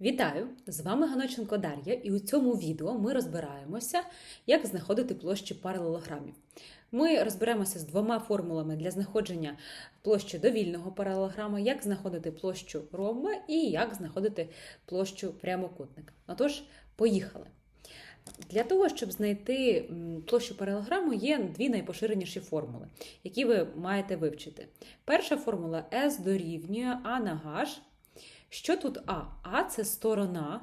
Вітаю! З вами Ганоченко Дар'я, і у цьому відео ми розбираємося, як знаходити площі паралелограмів. Ми розберемося з двома формулами для знаходження площі довільного паралелограма, як знаходити площу ромба і як знаходити площу прямокутника. Отож, поїхали. Для того, щоб знайти площу паралелограму, є дві найпоширеніші формули, які ви маєте вивчити. Перша формула S дорівнює А на H. Що тут А? А це сторона.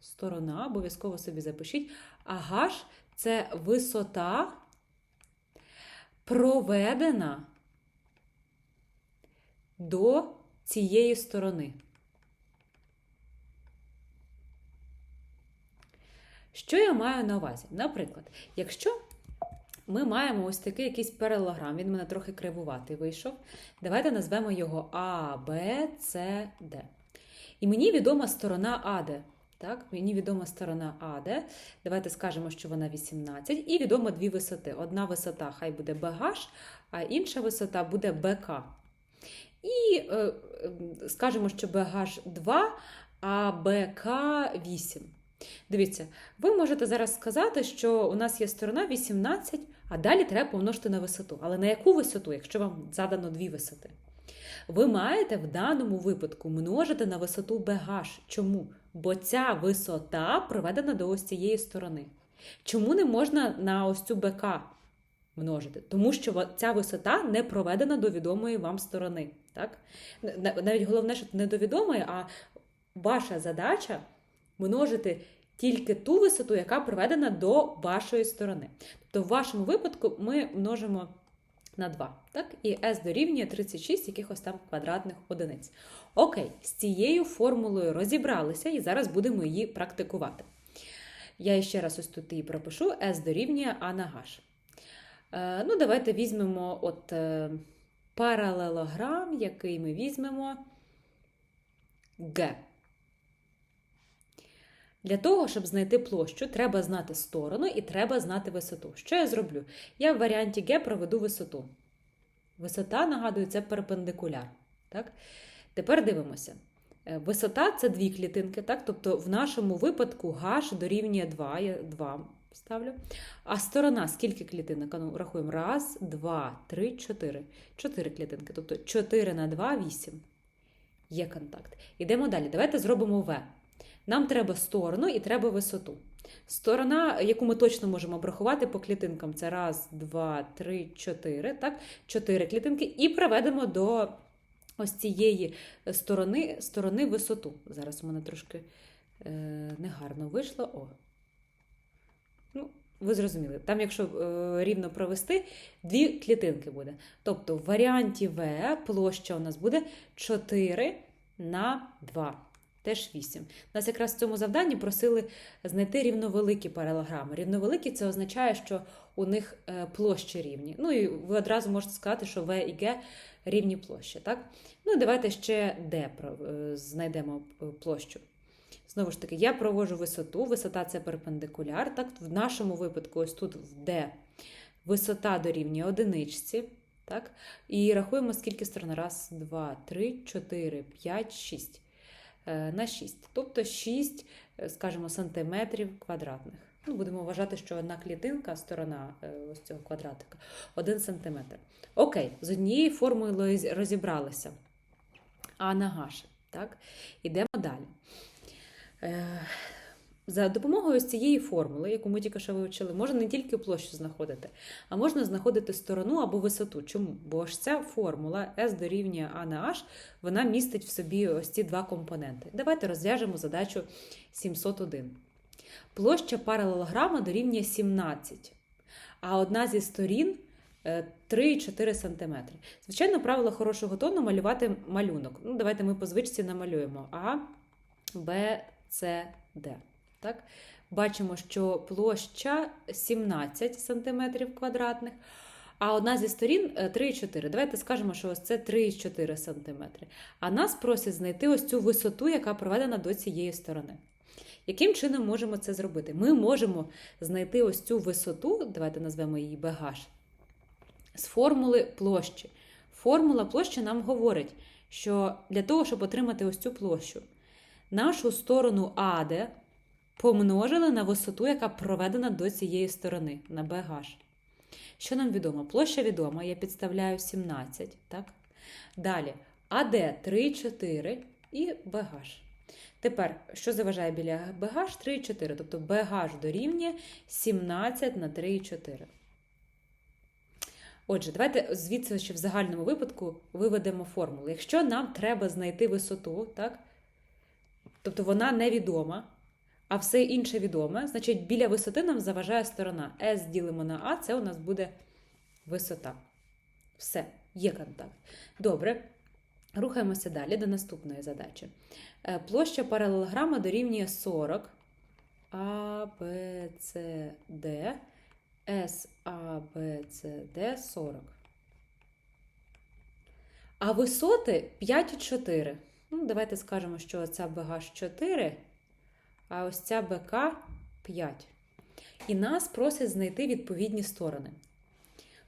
Сторона, обов'язково собі запишіть. А H це висота, проведена до цієї сторони. Що я маю на увазі? Наприклад, якщо ми маємо ось такий якийсь паралелограм, він мене трохи кривуватий вийшов. Давайте назвемо його А, Б, С, Д. І мені відома сторона АД. Так, мені відома сторона АД. Давайте скажемо, що вона 18. І відомо дві висоти. Одна висота хай буде BH, а інша висота буде БК. І е, скажемо, що BH 2, а БК 8. Дивіться, ви можете зараз сказати, що у нас є сторона 18, а далі треба помножити на висоту. Але на яку висоту, якщо вам задано дві висоти? Ви маєте в даному випадку множити на висоту BH. Чому? Бо ця висота проведена до ось цієї сторони. Чому не можна на ось цю БК множити? Тому що ця висота не проведена до відомої вам сторони. Так? Навіть головне, що не до відомої, а ваша задача множити тільки ту висоту, яка проведена до вашої сторони. Тобто, в вашому випадку ми множимо на 2. Так? І S дорівнює 36 якихось там квадратних одиниць. Окей, з цією формулою розібралися і зараз будемо її практикувати. Я ще раз ось тут її пропишу: S дорівнює А на H. Е, ну, давайте візьмемо от, е, паралелограм, який ми візьмемо Г. Для того, щоб знайти площу, треба знати сторону і треба знати висоту. Що я зроблю? Я в варіанті Г проведу висоту. Висота, нагадую, це перпендикуляр. Так? Тепер дивимося. Е, Висота це дві клітинки, так? тобто в нашому випадку H дорівнює 2, я 2 ставлю. А сторона скільки клітинок? Ну, рахуємо. Раз, два, три, чотири. Чотири клітинки. Тобто 4 на 2 8. Є контакт. Ідемо далі. Давайте зробимо В. Нам треба сторону і треба висоту. Сторона, яку ми точно можемо обрахувати по клітинкам, це раз, два, три, чотири. Так? Чотири клітинки. І проведемо до ось цієї сторони, сторони висоту. Зараз у мене трошки е, негарно вийшло. О. Ну, ви зрозуміли. Там, якщо е, рівно провести, дві клітинки буде. Тобто в варіанті В площа у нас буде 4 на 2 теж 8. Нас якраз в цьому завданні просили знайти рівновеликі паралограми. Рівновеликі це означає, що у них е, площі рівні. Ну і ви одразу можете сказати, що В і Г рівні площі. Так? Ну і давайте ще Д е, знайдемо е, площу. Знову ж таки, я проводжу висоту. Висота це перпендикуляр. Так? В нашому випадку, ось тут в Д висота дорівнює одиничці. Так? І рахуємо, скільки сторон. Раз, два, три, чотири, п'ять, шість. Е, на 6. Тобто 6, е, скажімо, сантиметрів квадратних. Ну, будемо вважати, що одна клітинка, сторона е, ось цього квадратика, 1 сантиметр. Окей, з однією формулою розібралися. А на гаше. Так? Ідемо далі. Е, За допомогою цієї формули, яку ми тільки що вивчили, можна не тільки площу знаходити, а можна знаходити сторону або висоту. Чому? Бо ж ця формула S дорівнює А на H, вона містить в собі ось ці два компоненти. Давайте розв'яжемо задачу 701. Площа паралелограма дорівнює 17, а одна зі сторін е, 3,4 см. Звичайно, правило хорошого тону малювати малюнок. Ну, давайте ми по звичці намалюємо А, Б, С, Д. Так? Бачимо, що площа 17 см квадратних, а одна зі сторін е, 3,4. Давайте скажемо, що ось це 3,4 см. А нас просять знайти ось цю висоту, яка проведена до цієї сторони. Яким чином можемо це зробити? Ми можемо знайти ось цю висоту, давайте назвемо її BH, з формули площі. Формула площі нам говорить, що для того, щоб отримати ось цю площу, нашу сторону АД помножили на висоту, яка проведена до цієї сторони, на BH. Що нам відомо? Площа відома, я підставляю 17. Так? Далі АД 3, 4 і BH. Тепер, що заважає біля BH 3,4, тобто BH дорівнює 17 на 3,4. Отже, давайте звідси ще в загальному випадку виведемо формулу. Якщо нам треба знайти висоту, так? тобто вона невідома, а все інше відоме, значить біля висоти нам заважає сторона. S ділимо на А, це у нас буде висота. Все, є контакт. Добре. Рухаємося далі до наступної задачі. Е, Площа паралелограма дорівнює 40 А, Б, С, Д, С, А, Б, С, Д 40. А висоти 5 і 4. Ну, давайте скажемо, що ця БГ 4, а ось ця БК 5. І нас просять знайти відповідні сторони.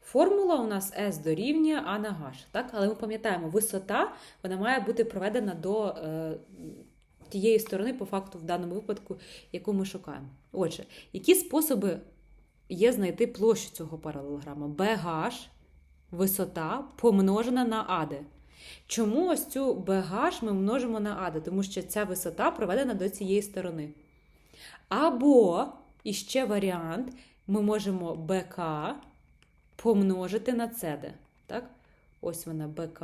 Формула у нас S дорівнює А на H, так? але ми пам'ятаємо, висота вона має бути проведена до е, тієї сторони, по факту, в даному випадку, яку ми шукаємо. Отже, які способи є знайти площу цього паралелограма? BH, висота помножена на AD. Чому ось цю BH ми множимо на AD? Тому що ця висота проведена до цієї сторони. Або, іще варіант, ми можемо BK помножити на CD. Так? Ось вона БК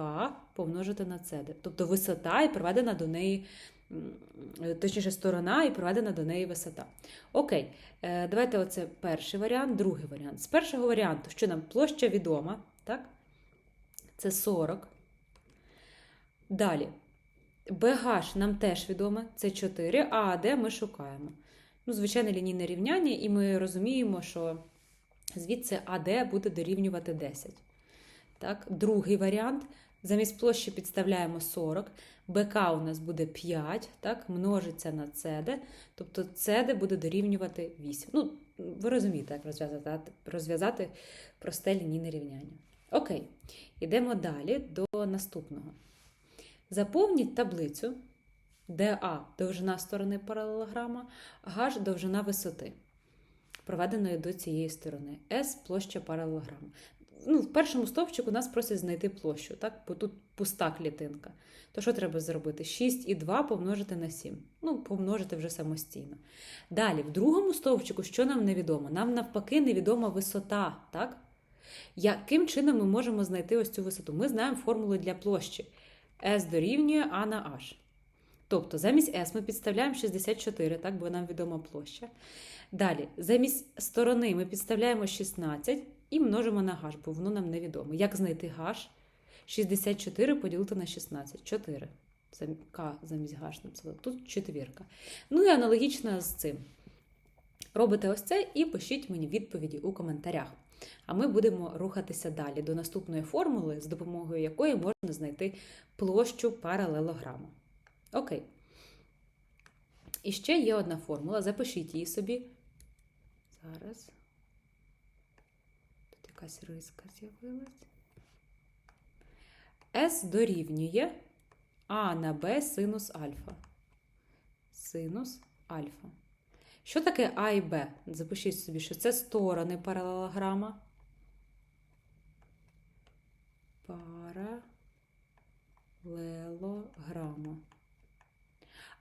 помножити на CD. Тобто висота і проведена до неї, точніше, сторона і проведена до неї висота. Окей, е, давайте оце перший варіант, другий варіант. З першого варіанту, що нам площа відома, так? Це 40. Далі. BH нам теж відоме, це 4, а АД ми шукаємо. Ну, Звичайне лінійне рівняння, і ми розуміємо, що звідси АД буде дорівнювати 10. Так? Другий варіант. Замість площі підставляємо 40, БК у нас буде 5, так? множиться на CD, тобто CD буде дорівнювати 8. Ну, ви розумієте, як розв'язати, розв'язати просте лінійне рівняння. Окей, йдемо далі до наступного. Заповніть таблицю, А довжина сторони паралелограма, H довжина висоти, проведеної до цієї сторони, S площа паралелограма. Ну, В першому стовпчику нас просять знайти площу, так? бо тут пуста клітинка. То що треба зробити? 6 і 2 помножити на 7. Ну, помножити вже самостійно. Далі, в другому стовпчику, що нам невідомо? Нам навпаки невідома висота. так? Яким чином ми можемо знайти ось цю висоту? Ми знаємо формулу для площі. S дорівнює А на H. Тобто, замість S ми підставляємо 64, так, бо нам відома площа. Далі, замість сторони ми підставляємо 16 і множимо на H, бо воно нам невідомо. Як знайти H? 64 поділити на 16. 4. К замість H написала. Тут четвірка. Ну і аналогічно з цим. Робите ось це і пишіть мені відповіді у коментарях. А ми будемо рухатися далі до наступної формули, з допомогою якої можна знайти площу паралелограму. Окей. І ще є одна формула. Запишіть її собі. Зараз. Тут якась риска з'явилась. С дорівнює А на Б синус альфа. Синус альфа. Що таке А і Б? Запишіть собі, що це сторони паралелограма. Паралелограма.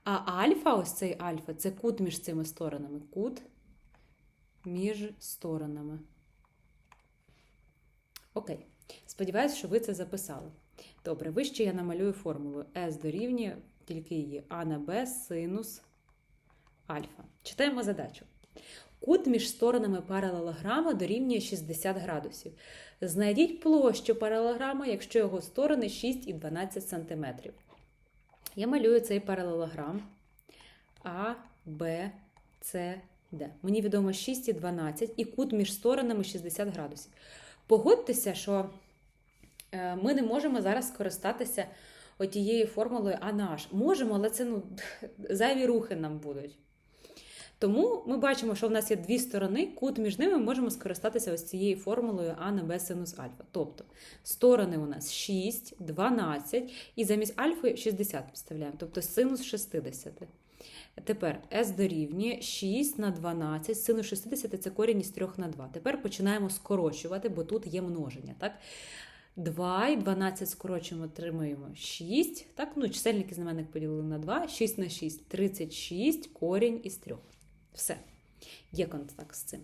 А альфа, ось цей альфа, це кут між цими сторонами. Кут між сторонами. Окей. Сподіваюсь, що ви це записали. Добре, вище я намалюю формулу S дорівнює, тільки її А на Б синус альфа. Читаємо задачу. Кут між сторонами паралелограма дорівнює 60 градусів. Знайдіть площу паралелограма, якщо його сторони 6 і 12 см. Я малюю цей паралелограм А, Б, С, Д. Мені відомо 6 і 12, і кут між сторонами 60 градусів. Погодьтеся, що ми не можемо зараз скористатися отією формулою А на H. Можемо, але це ну, зайві рухи нам будуть. Тому ми бачимо, що в нас є дві сторони, кут між ними ми можемо скористатися ось цією формулою А на Б синус альфа. Тобто сторони у нас 6, 12 і замість альфи 60 підставляємо, тобто синус 60. Тепер s дорівнює 6 на 12, синус 60 це корінь із 3 на 2. Тепер починаємо скорочувати, бо тут є множення. Так? 2 і 12 скорочуємо, отримуємо 6. Так, ну, чисельник знаменник поділили на 2. 6 на 6 36, корінь із 3. Все. Є контакт з цим.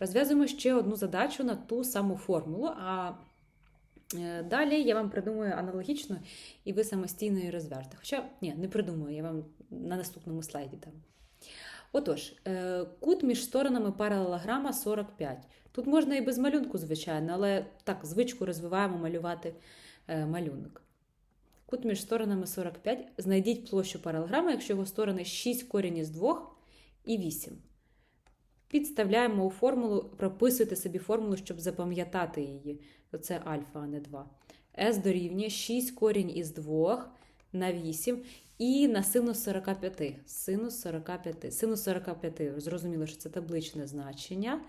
Розв'язуємо ще одну задачу на ту саму формулу. А е, далі я вам придумаю аналогічно, і ви самостійно її розв'яжете. Хоча, ні, не придумаю, я вам на наступному слайді дам. Отож, е, кут між сторонами паралелограма 45. Тут можна і без малюнку, звичайно, але так, звичку розвиваємо малювати е, малюнок. Кут між сторонами 45. Знайдіть площу паралелограма, якщо його сторони 6 корінь із 2 і 8. Підставляємо у формулу, прописуйте собі формулу, щоб запам'ятати її. Це альфа, а не 2. S дорівнює 6 корінь із 2 на 8 і на синус 45. Синус 45. Синус 45. Зрозуміло, що це табличне значення.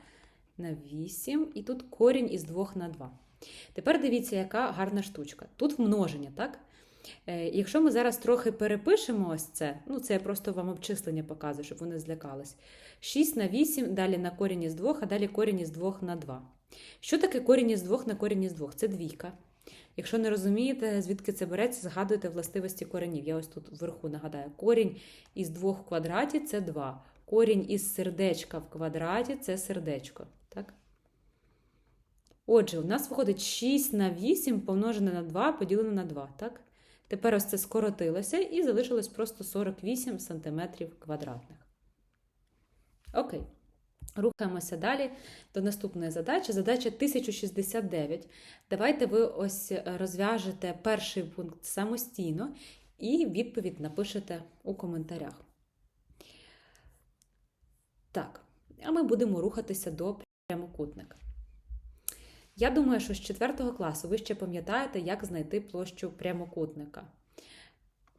На 8. І тут корінь із 2 на 2. Тепер дивіться, яка гарна штучка. Тут множення, так? Е, Якщо ми зараз трохи перепишемо ось це, ну це я просто вам обчислення показую, щоб ви не злякались. 6 на 8, далі на корінь із 2, а далі корінь із 2 на 2. Що таке корінь із 2 на корінь із 2? Це двійка. Якщо не розумієте, звідки це береться, згадуйте властивості коренів. Я ось тут вверху нагадаю, корінь із 2 в квадраті це 2. Корінь із сердечка в квадраті це сердечко. Так? Отже, у нас виходить 6 на 8 помножене на 2 поділене на 2. Так? Тепер ось це скоротилося і залишилось просто 48 см квадратних. Окей. Рухаємося далі до наступної задачі. Задача 1069. Давайте ви ось розв'яжете перший пункт самостійно і відповідь напишете у коментарях. Так, а ми будемо рухатися до прямокутника. Я думаю, що з 4 класу ви ще пам'ятаєте, як знайти площу прямокутника.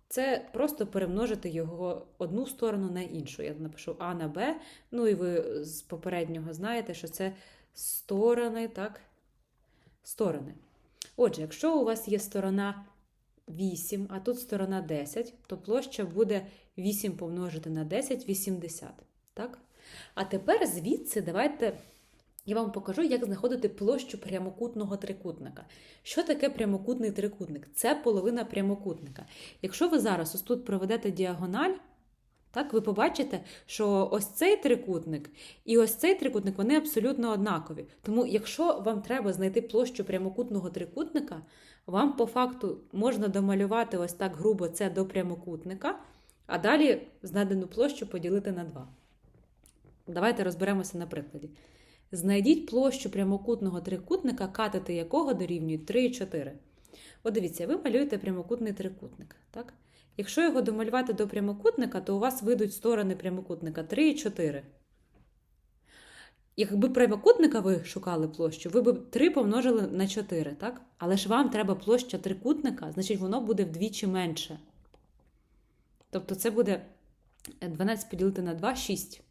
Це просто перемножити його одну сторону на іншу. Я напишу А на Б. Ну і ви з попереднього знаєте, що це сторони, так? Сторони. Отже, якщо у вас є сторона 8, а тут сторона 10, то площа буде 8 помножити на 10 80. Так? А тепер звідси давайте. Я вам покажу, як знаходити площу прямокутного трикутника. Що таке прямокутний трикутник? Це половина прямокутника. Якщо ви зараз ось тут проведете діагональ, так, ви побачите, що ось цей трикутник і ось цей трикутник вони абсолютно однакові. Тому, якщо вам треба знайти площу прямокутного трикутника, вам по факту можна домалювати ось так грубо це до прямокутника, а далі знайдену площу поділити на 2. Давайте розберемося на прикладі. Знайдіть площу прямокутного трикутника, катети якого дорівнюють 3 і 4. От дивіться, ви малюєте прямокутний трикутник. Так? Якщо його домалювати до прямокутника, то у вас вийдуть сторони прямокутника 3 і 4. Якби прямокутника ви шукали площу, ви б 3 помножили на 4, так? Але ж вам треба площа трикутника, значить воно буде вдвічі менше. Тобто це буде 12 поділити на 2 6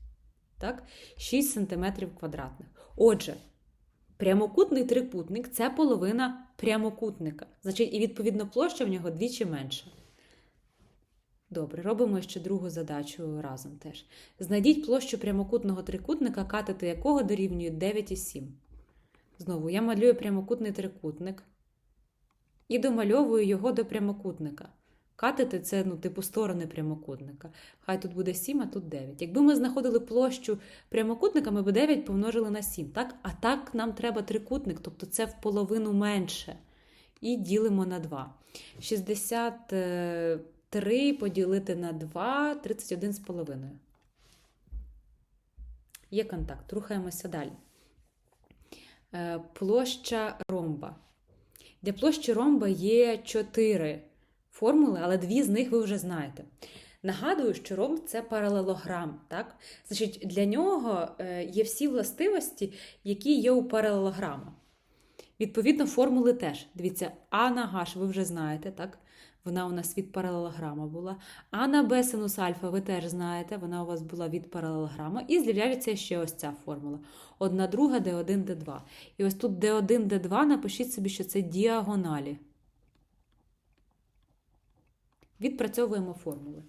так? 6 см квадратних. Отже, прямокутний трикутник це половина прямокутника. Значить, і відповідно площа в нього двічі менша. Добре, робимо ще другу задачу разом теж. Знайдіть площу прямокутного трикутника, катети якого дорівнює 9,7. Знову я малюю прямокутний трикутник і домальовую його до прямокутника. Катети це, ну, типу, сторони прямокутника. Хай тут буде 7, а тут 9. Якби ми знаходили площу прямокутника, ми б 9 помножили на 7. так? А так нам треба трикутник, тобто це в половину менше. І ділимо на 2. 63 поділити на 2, 31,5. Є контакт. Рухаємося далі. Е, Площа ромба. Для площі ромба є 4 формули, але дві з них ви вже знаєте. Нагадую, що ромб це паралелограм. Так? Значить, Для нього е, є всі властивості, які є у паралелограма. Відповідно, формули теж. Дивіться, А на H ви вже знаєте, так? вона у нас від паралелограма була. А на Б синус альфа, ви теж знаєте, вона у вас була від паралелограма. І з'являється ще ось ця формула. Одна друга D1, D2. І ось тут D1, D2, напишіть собі, що це діагоналі. Відпрацьовуємо формули.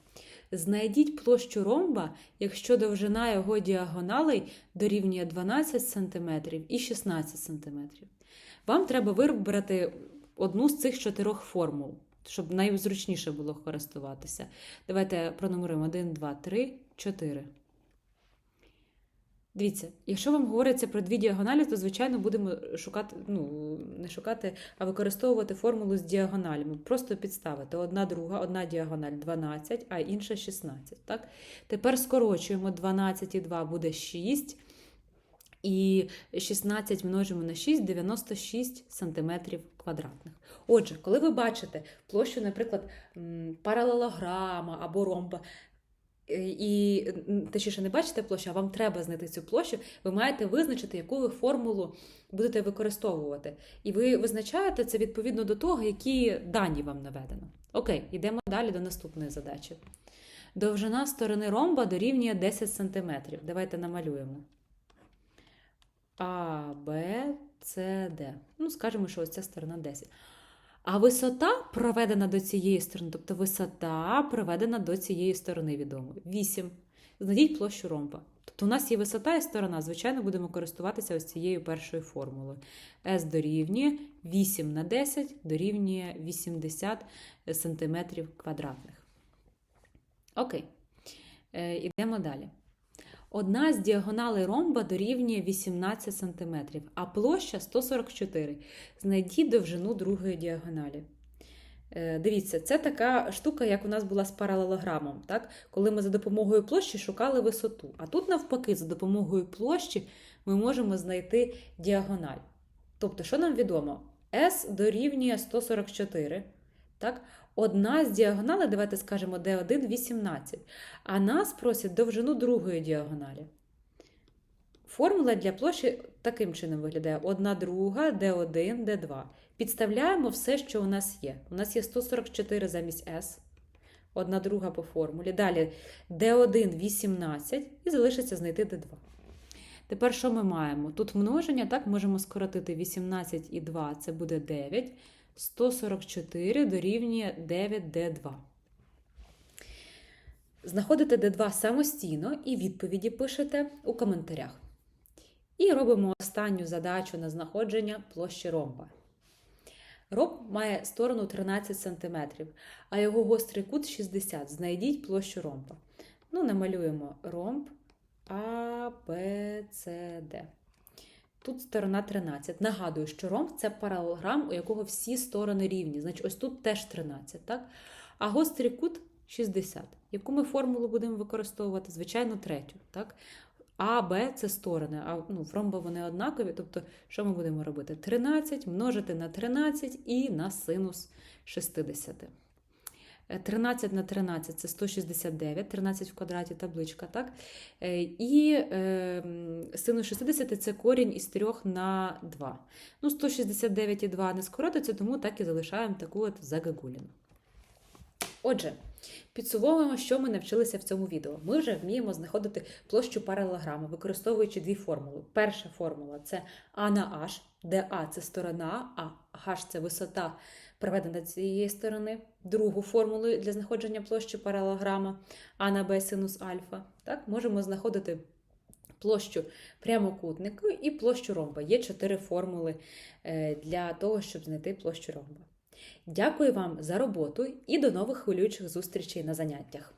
Знайдіть площу ромба, якщо довжина його діагоналей дорівнює 12 см і 16 см. Вам треба вибрати одну з цих чотирьох формул, щоб найзручніше було користуватися. Давайте пронумеруємо 1, 2, 3, 4. Дивіться, якщо вам говориться про дві діагоналі, то, звичайно, будемо шукати, ну, не шукати, а використовувати формулу з діагоналями. Просто підставити одна друга, одна діагональ 12, а інша 16. Так? Тепер скорочуємо 12 і 2 буде 6. І 16 множимо на 6 96 см квадратних. Отже, коли ви бачите площу, наприклад, паралелограма або ромба, і м, точніше не бачите площу, а вам треба знайти цю площу, ви маєте визначити, яку ви формулу будете використовувати. І ви визначаєте це відповідно до того, які дані вам наведено. Окей, йдемо далі до наступної задачі. Довжина сторони ромба дорівнює 10 см. Давайте намалюємо. А, Б, С, Д. Ну, скажемо, що ось ця сторона 10. А висота проведена до цієї сторони, тобто висота проведена до цієї сторони відомо. 8. Знайдіть площу ромба. Тут у нас є висота і сторона. Звичайно, будемо користуватися ось цією першою формулою. S дорівнює 8 на 10 дорівнює 80 см квадратних. Окей. Е, Ідемо далі. Одна з діагоналей ромба дорівнює 18 см, а площа 144. Знайдіть довжину другої діагоналі. Е, Дивіться, це така штука, як у нас була з паралелограмом, так? коли ми за допомогою площі шукали висоту. А тут, навпаки, за допомогою площі ми можемо знайти діагональ. Тобто, що нам відомо? S дорівнює 144. Так? Одна з діагоналей, давайте скажемо, D1 18. А нас просять довжину другої діагоналі. Формула для площі таким чином виглядає: 1 друга, D1, D2. Підставляємо все, що у нас є. У нас є 144 замість S. Одна друга по формулі. Далі D1 18 і залишиться знайти D2. Тепер що ми маємо? Тут множення, так, можемо скоротити 18 і 2, це буде 9. 144 дорівнює 9D2. Знаходите D2 самостійно і відповіді пишете у коментарях. І робимо останню задачу на знаходження площі ромба. Ромб має сторону 13 см, а його гострий кут 60 Знайдіть площу ромба. Ну, намалюємо ромб А, Б, С, Д. Тут сторона 13. Нагадую, що ромб це паралелограм, у якого всі сторони рівні. Значить, ось тут теж 13, так? А гострий кут 60. Яку ми формулу будемо використовувати? Звичайно, третю. так? А, Б це сторони, а ну, в ромба вони однакові. Тобто, що ми будемо робити? 13 множити на 13 і на синус 60. 13 на 13 це 169, 13 в квадраті табличка, так? Е, І е, синус 60 це корінь із 3 на 2. Ну, 169 і 2 не скоротиться, тому так і залишаємо таку от загагуліну. Отже, підсумовуємо, що ми навчилися в цьому відео. Ми вже вміємо знаходити площу паралелограма, використовуючи дві формули. Перша формула це А на H, де А це сторона, а H це висота проведена цієї сторони. Другу формулу для знаходження площі паралограма А на Б синус альфа. Так, Можемо знаходити площу прямокутнику і площу ромба. Є чотири формули е, для того, щоб знайти площу ромба. Дякую вам за роботу і до нових хвилюючих зустрічей на заняттях.